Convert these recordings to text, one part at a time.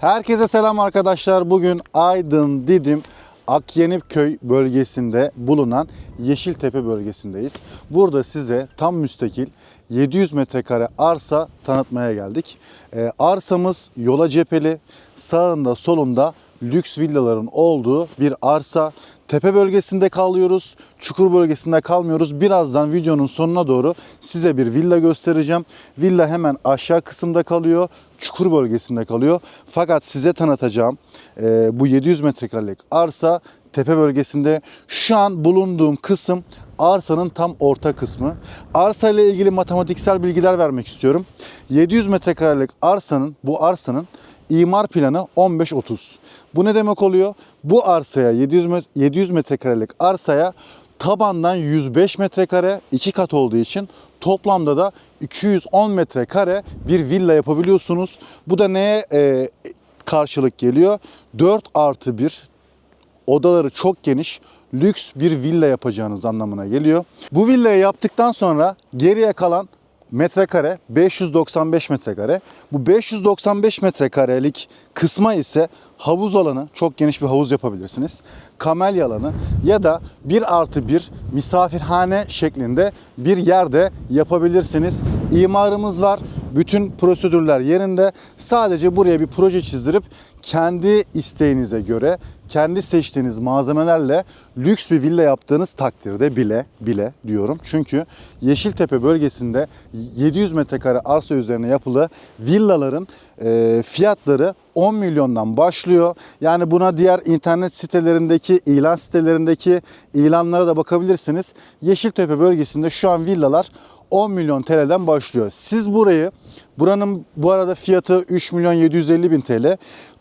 Herkese selam arkadaşlar. Bugün Aydın, Didim, Akyenipköy bölgesinde bulunan Yeşiltepe bölgesindeyiz. Burada size tam müstakil 700 metrekare arsa tanıtmaya geldik. Ee, arsamız yola cepheli, sağında solunda lüks villaların olduğu bir arsa. Tepe bölgesinde kalıyoruz, çukur bölgesinde kalmıyoruz. Birazdan videonun sonuna doğru size bir villa göstereceğim. Villa hemen aşağı kısımda kalıyor, çukur bölgesinde kalıyor. Fakat size tanıtacağım e, bu 700 metrekarelik arsa tepe bölgesinde. Şu an bulunduğum kısım arsanın tam orta kısmı. Arsa ile ilgili matematiksel bilgiler vermek istiyorum. 700 metrekarelik arsanın, bu arsanın imar planı 15-30. Bu ne demek oluyor? Bu arsaya 700 met- 700 metrekarelik arsaya tabandan 105 metrekare iki kat olduğu için toplamda da 210 metrekare bir villa yapabiliyorsunuz. Bu da neye e, karşılık geliyor? 4 artı 1 odaları çok geniş, lüks bir villa yapacağınız anlamına geliyor. Bu villayı yaptıktan sonra geriye kalan metrekare 595 metrekare. Bu 595 metrekarelik kısma ise havuz alanı, çok geniş bir havuz yapabilirsiniz. Kamelya alanı ya da 1 artı 1 misafirhane şeklinde bir yerde yapabilirsiniz. İmarımız var. Bütün prosedürler yerinde. Sadece buraya bir proje çizdirip kendi isteğinize göre kendi seçtiğiniz malzemelerle lüks bir villa yaptığınız takdirde bile bile diyorum. Çünkü Yeşiltepe bölgesinde 700 metrekare arsa üzerine yapılı villaların e, fiyatları 10 milyondan başlıyor. Yani buna diğer internet sitelerindeki, ilan sitelerindeki ilanlara da bakabilirsiniz. Yeşiltepe bölgesinde şu an villalar 10 milyon TL'den başlıyor. Siz burayı, buranın bu arada fiyatı 3 milyon 750 bin TL.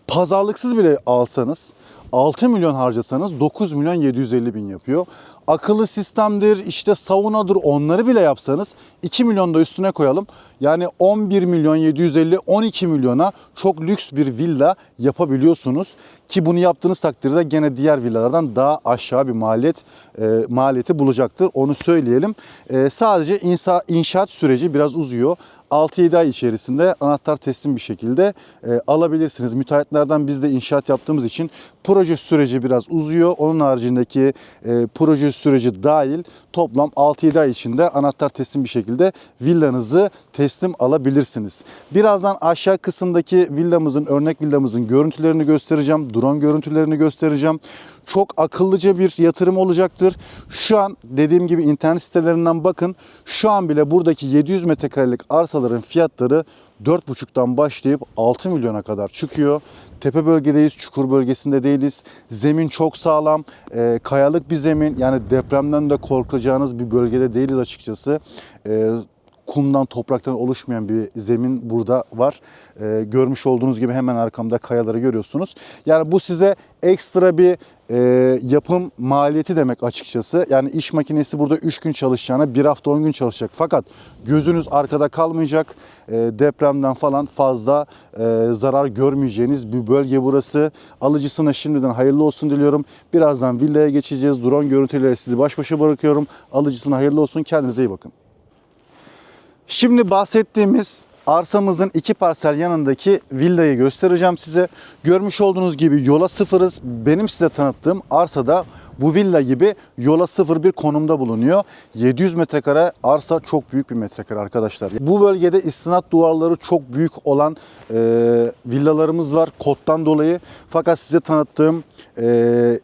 Pazarlıksız bile alsanız 6 milyon harcasanız 9 milyon 750 bin yapıyor. Akıllı sistemdir, işte saunadır onları bile yapsanız 2 milyon da üstüne koyalım. Yani 11 milyon 750 12 milyona çok lüks bir villa yapabiliyorsunuz. Ki bunu yaptığınız takdirde gene diğer villalardan daha aşağı bir maliyet e, maliyeti bulacaktır. Onu söyleyelim. E, sadece insa, inşaat süreci biraz uzuyor. 6-7 ay içerisinde anahtar teslim bir şekilde e, alabilirsiniz. Müteahhitlerden biz de inşaat yaptığımız için proje süreci biraz uzuyor. Onun haricindeki e, proje süreci dahil toplam 6-7 ay içinde anahtar teslim bir şekilde villanızı teslim alabilirsiniz. Birazdan aşağı kısımdaki villamızın, örnek villamızın görüntülerini göstereceğim. Drone görüntülerini göstereceğim. Çok akıllıca bir yatırım olacaktır. Şu an dediğim gibi internet sitelerinden bakın. Şu an bile buradaki 700 metrekarelik arsaların fiyatları 4,5'tan başlayıp 6 milyona kadar çıkıyor. Tepe bölgedeyiz, çukur bölgesinde değiliz. Zemin çok sağlam, e, kayalık bir zemin. Yani depremden de korkacağınız bir bölgede değiliz açıkçası. E, kumdan, topraktan oluşmayan bir zemin burada var. Ee, görmüş olduğunuz gibi hemen arkamda kayaları görüyorsunuz. Yani bu size ekstra bir e, yapım maliyeti demek açıkçası. Yani iş makinesi burada 3 gün çalışacağına 1 hafta 10 gün çalışacak. Fakat gözünüz arkada kalmayacak. E, depremden falan fazla e, zarar görmeyeceğiniz bir bölge burası. Alıcısına şimdiden hayırlı olsun diliyorum. Birazdan villaya geçeceğiz. Drone görüntüleri sizi baş başa bırakıyorum. Alıcısına hayırlı olsun. Kendinize iyi bakın. Şimdi bahsettiğimiz arsamızın iki parsel yanındaki villayı göstereceğim size. Görmüş olduğunuz gibi yola sıfırız. Benim size tanıttığım arsada bu villa gibi yola sıfır bir konumda bulunuyor. 700 metrekare arsa çok büyük bir metrekare arkadaşlar. Bu bölgede istinat duvarları çok büyük olan e, villalarımız var koddan dolayı. Fakat size tanıttığım e,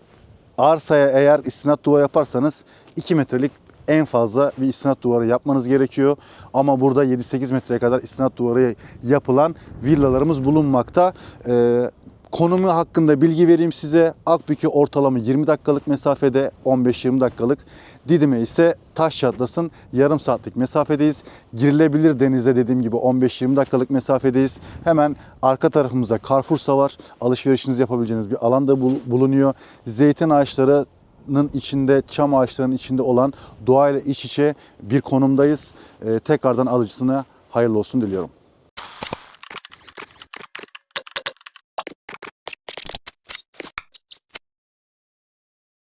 arsaya eğer istinat duvarı yaparsanız 2 metrelik en fazla bir istinat duvarı yapmanız gerekiyor. Ama burada 7-8 metreye kadar istinat duvarı yapılan villalarımız bulunmakta. Ee, konumu hakkında bilgi vereyim size. Akbük'e ortalama 20 dakikalık mesafede, 15-20 dakikalık. Didim'e ise Taş Çatlas'ın yarım saatlik mesafedeyiz. Girilebilir denize dediğim gibi 15-20 dakikalık mesafedeyiz. Hemen arka tarafımızda Carrefour'sa var. Alışverişinizi yapabileceğiniz bir alanda bul- bulunuyor. Zeytin ağaçları nın içinde, çam ağaçlarının içinde olan doğayla iç içe bir konumdayız. Ee, tekrardan alıcısına hayırlı olsun diliyorum.